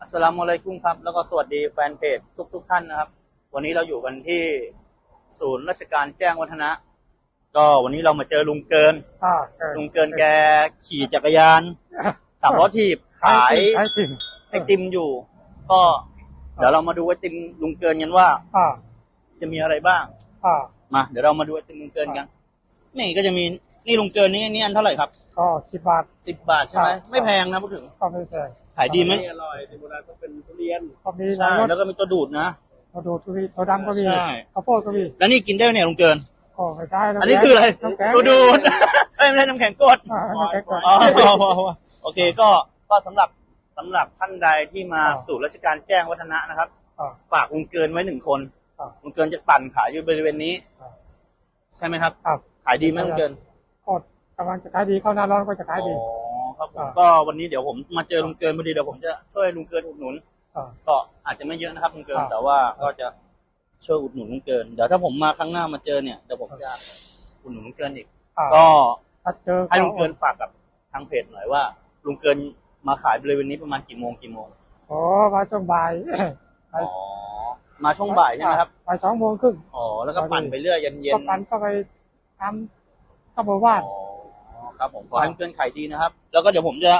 อัสสลามุอะลัยกุมครับ แล้วก็สวัสดีแฟนเพจทุกทุกๆท่านนะครับ วันนี้เราอยู่กันที่ศูนย์ราชการแจ้งวัฒนะ ก็วันนี้เรามาเจอลุงเกิน อ่าเออลุงเกินแกขี่จักรยานสามล้อถีบขายขายจริงไอติมอยู่ ก็เดี๋ยวเรามาดูไอติมลุงเกินกันว่า อ่าจะมีอะไรบ้าง อ่ามา เดี๋ยวเรามาดูไอติมลุงเกินกัน นี่ก็จะมีนี่ลุงเกินนี่นี่อันเท่าไหร่ครับก็สิบบาท สิบบาทใช่ไหมครับ ไม่แพงนะพูดถึง ก็ไม่แพงขายดีไหมอร่อยในโบราณก็เป็นทุเรียนก็มีหใช่ลายรสแล้วก็มีตัวดูดนะตัวดูทุเรียนตัวดำก็มีใช่ ข้าวโพดก็มีแล้วนี่กินได้ไหมเนี่ยลุงเกิน ก็ไม่ได้ำอันนี้คืออะไรน้ำแข็งตัวดูด เอ้ยไม่ใช่น้ำแข็งกด อ่าน้ำแข็งก่อน อ๋อโอเคก็ก็สำหรับสำหรับท่านใดที่มาอ่า สู่ราชการแจ้งวัฒนะนะครับ อ่า ฝากลุงเกินไว้หนึ่งคนอ่าลุงเกินจะปั่นขายอยู่บริเวณนี้ อ่า ใช่ไหมครับ ครับขายดีไหมลุงเกินก็กำลังจะขายดีเข้าหน้าร้อนก็จะขายดี อ๋อครับผมอ่า ก็วันนี้เดี๋ยวผมมาเจอลุงเกินพอดีเดี๋ยวผมจะช่วยลุงเกินอุดหนุน อ่า ก็อาจจะไม่เยอะนะครับลุงเกิน ครับ แต่ว่าก็จะช่วยอุดหนุนลุงเกิน เดี๋ยวถ้าผมมาครั้งหน้ามาเจอเนี่ยเดี๋ยวผมจะอุดหนุนลุงเกินอีก อ่าก็ถ้าเจอให้ลุงเกินฝากกับทางเพจหน่อยว่าลุงเกินมาขายบริเวณนี้ประมาณกี่โมงกี่โมง โอ้มาช่วงบ่ายอ๋อ มาช่วงบ่ายใช่ไหมครับบ่ายสองโมงครึ่ง อ๋อ แล้วก็ปั่นไปเรื่อยเย็นเย็ก็นปันก็ไป ทำข้าวบว่านอ๋อครับผมขอให้ลุงเกินขายดีนะครับ แล้วก็เดี๋ยวผมจะ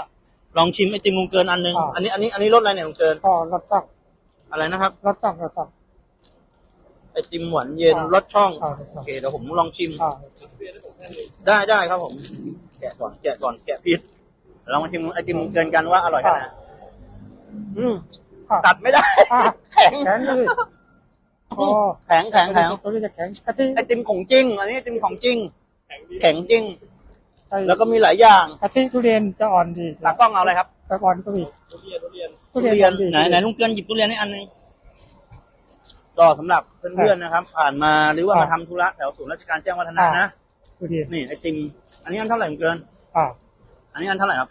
ลองชิมไอติมลุงเกินอันหนึงอ่าอันนี้อันนี้อันนี้รสอะไรเนี่ยลุงเกินก็รสช่องอะไรนะครับรสช่องรสช่องไอติมหวานเย็นอ่ารสช่องอ่าโอเคเดี๋ยวผมลองชิม อ่าได้ได้ครับผม แกะก่อนแกะก่อนแกะพิษเรามาชิมไอติมลุงเกินกันว่าอร่อยแค่ไหนอืมอ่าตัดไม่ได้ อ่าแข็งแข็งเลย โอ้แข็งแข็งแข็งตัวนี้จะแข็งกะทิไอติมของจริง อันนี้ไอติมของจริง แข็งดีแข็งจริงไอ้แล้วก็มีหลายอย่างกะทิทุเรียนจะอ่อนดีตากล้องเอาอะไรครับแต่อ่อนก็มีทุเรียนทุเรียนทุเรียนไหนไหนลุงเกินหยิบทุเรียนให้อันหนึงก็สำหรับเพื่อนๆนะครับ ผ่านมาหรือว่ามาทำธุระแถวศูนย์ราชการแจ้งวัฒนะนะทุเรียนนี่ไอติม อันนี้อันเท่าไหร่ลุงเกินอ่าอันนี้อันเท่าไหร่ครับ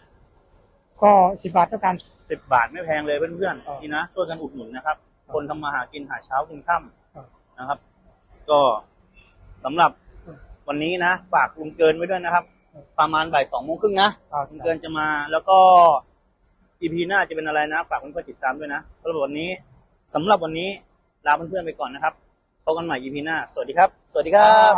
ก็สิบบาทเท่ากันสิบบาทไม่แพงเลยเพื่อนอ่าๆนี่นะช่วยกันอุดหนุนนะครับ คนทำมาหากินหาเช้ากินค่อ่าำนะครับ ก็สำหรับวันนี้นะ ฝากลุงเกินไว้ด้วยนะครับ ประมาณบ่ายสองโมงครึ่งนะอ่าลุงเกินจะมา แล้วก็อีพีหน้าจะเป็นอะไรนะ ฝากเพื่อนๆติดตามด้วยนะสำหรับวันนี้สำหรับวันนี้ลาเพื่อนๆไปก่อนนะครับพบกันใหม่อีพีหน้า สวัสดีครับ สวัสดีครับ